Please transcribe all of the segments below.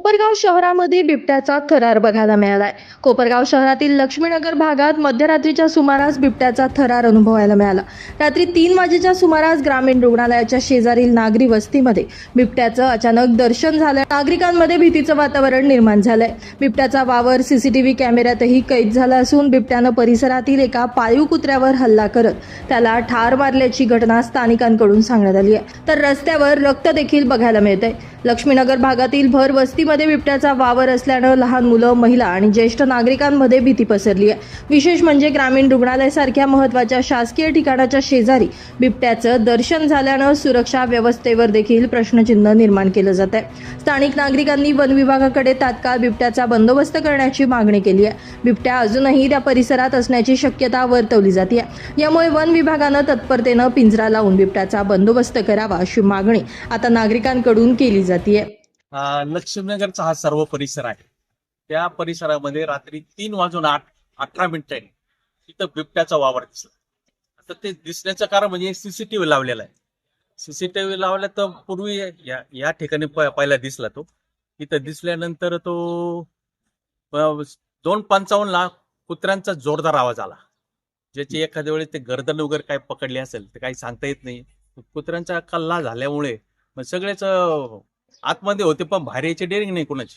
कोपरगाव शहरामध्ये बिबट्याचा थरार बघायला मिळालाय. कोपरगाव शहरातील लक्ष्मीनगर भागात मध्यरात्रीच्या सुमारास बिबट्याचा थरार अनुभवायला मिळाला. रात्री तीन वाजेच्या सुमारास ग्रामीण रुग्णालयाच्या शेजारील नागरी वस्तीमध्ये बिबट्याचं अचानक दर्शन झालं. नागरिकांमध्ये भीतीचं वातावरण निर्माण झालंय. बिबट्याचा वावर सीसीटीव्ही कॅमेऱ्यातही कैद झाला असून बिबट्यानं परिसरातील एका पाळीव कुत्र्यावर हल्ला करत त्याला ठार मारल्याची घटना स्थानिकांकडून सांगण्यात आली आहे. तर रस्त्यावर रक्त देखील बघायला मिळतंय. लक्ष्मीनगर भागातील भर वस्तीमध्ये बिबट्याचा वावर असल्यानं लहान मुलं महिला आणि ज्येष्ठ नागरिकांमध्ये भीती पसरली आहे. विशेष म्हणजे ग्रामीण रुग्णालयासारख्या महत्त्वाच्या शासकीय ठिकाणाच्या शेजारी बिबट्याचं दर्शन झाल्यानं सुरक्षा व्यवस्थेवर देखील प्रश्नचिन्ह निर्माण केलं जात आहे. स्थानिक नागरिकांनी वन विभागाकडे तात्काळ बिबट्याचा बंदोबस्त करण्याची मागणी केली आहे. बिबट्या अजूनही त्या परिसरात असण्याची शक्यता वर्तवली जाते यामुळे वन विभागानं तत्परतेनं पिंजरा लावून बिबट्याचा बंदोबस्त करावा अशी मागणी आता नागरिकांकडून केली जाते अं, लक्ष्मीनगरचा हा सर्व परिसर आहे. त्या परिसरामध्ये रात्री तीन वाजून आठ अठरा मिनिटांनी तिथं बिबट्याचा वावर दिसला. आता ते दिसण्याचं कारण म्हणजे सीसीटीव्ही लावलेला आहे. सीसीटीव्ही लावला तर पूर्वी या या ठिकाणी पहिला दिसला तो. तिथं दिसल्यानंतर तो दोन पंचावन्नला कुत्र्यांचा जोरदार आवाज आला. ज्याची एखाद्या वेळेस ते गर्दन वगैरे काय पकडली असेल ते काही सांगता येत नाही. कुत्र्यांचा कल्ला झाल्यामुळे सगळेच आतमध्ये होते पण बाहेर यायची डेअरिंग नाही कोणाची.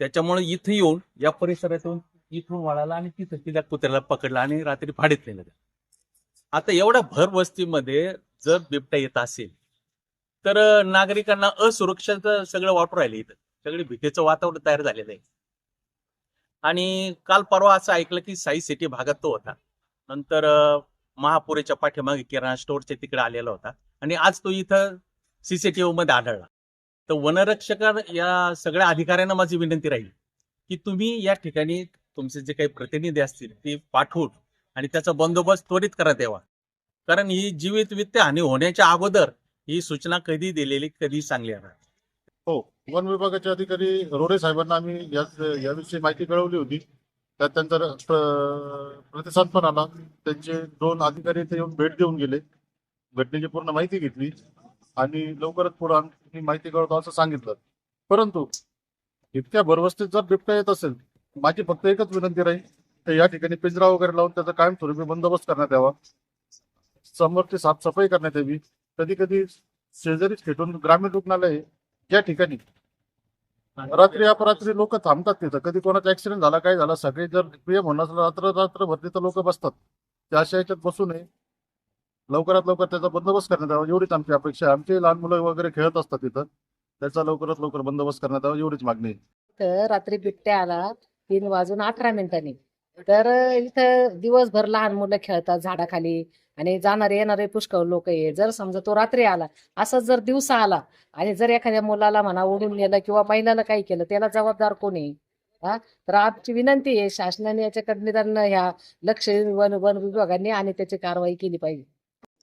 त्याच्यामुळे इथं येऊन या परिसरातून इथून वळाला आणि तिथं तिला कुत्र्याला पकडला आणि रात्री फाडीत नेलं आता एवढ्या भर वस्तीमध्ये जर बिबटा येत असेल तर नागरिकांना असुरक्षाचं सगळं वाटू राहिलं इथं. सगळे भीतीचं वातावरण तयार झालेलं आहे. आणि काल परवा असं ऐकलं की साई सिटी भागात तो होता. नंतर महापुरेच्या पाठीमागे किराणा स्टोअरच्या तिकडे आलेला होता. आणि आज तो इथं सीसीटीव्ही मध्ये आढळला. तर वनरक्षक या सगळ्या अधिकाऱ्यांना माझी विनंती राहील की तुम्ही या ठिकाणी तुमचे जे काही प्रतिनिधी असतील ते पाठवून आणि त्याचा बंदोबस्त त्वरित करत यावा. कारण ही जीवित वित्त हानी होण्याच्या अगोदर ही सूचना कधी दिलेली कधी चांगली आहे हो वन विभागाचे अधिकारी रोरे साहेबांना आम्ही याविषयी माहिती कळवली होती. त्यात त्यांचा प्रतिसाद पण आला. त्यांचे दोन अधिकारी इथे येऊन भेट देऊन गेले. घटनेची पूर्ण माहिती घेतली. आणि लवकरच पुढे आम्ही माहिती कळवतो असं सांगितलं. परंतु इतक्या भरवस्तीत जर बिबट्या येत असेल माझी फक्त एकच विनंती राहील तर या ठिकाणी पिंजरा वगैरे लावून त्याचा कायमस्वरूपी बंदोबस्त करण्यात यावा. समोरची साफसफाई करण्यात यावी. कधी कधी शेजारीच खेटून ग्रामीण रुग्णालय या ठिकाणी. रात्री अपरात्री लोक थांबतात तिथं. कधी कोणाचा ऍक्सिडेंट झाला काय झाला सगळे जर पीएम होणार रात्र रात्र रात्रभर तिथं लोक बसतात. त्या अशा याच्यात बसू नये. लवकरात लवकर त्याचा बंदोबस्त करण्यात यावा एवढीच आमची अपेक्षा आमचे लहान मुलं वगैरे खेळत असतात तिथं त्याचा लवकरात लवकर बंदोबस्त करण्यात यावा एवढीच मागणी आहे. तर रात्री बिबट्या आला तीन वाजून अठरा मिनिटांनी. तर इथं दिवसभर लहान मुलं खेळतात झाडाखाली आणि जाणारे येणारे पुष्कळ लोक आहे. जर समजा तो रात्री आला असं जर दिवसा आला आणि जर एखाद्या मुलाला म्हणा ओढून नेलं किंवा महिलाला काही केलं त्याला जबाबदार कोणी हा? तर आमची विनंती आहे शासनाने याच्याकडे निदान ह्या लक्ष वन वन विभागाने आणि त्याची कारवाई केली पाहिजे.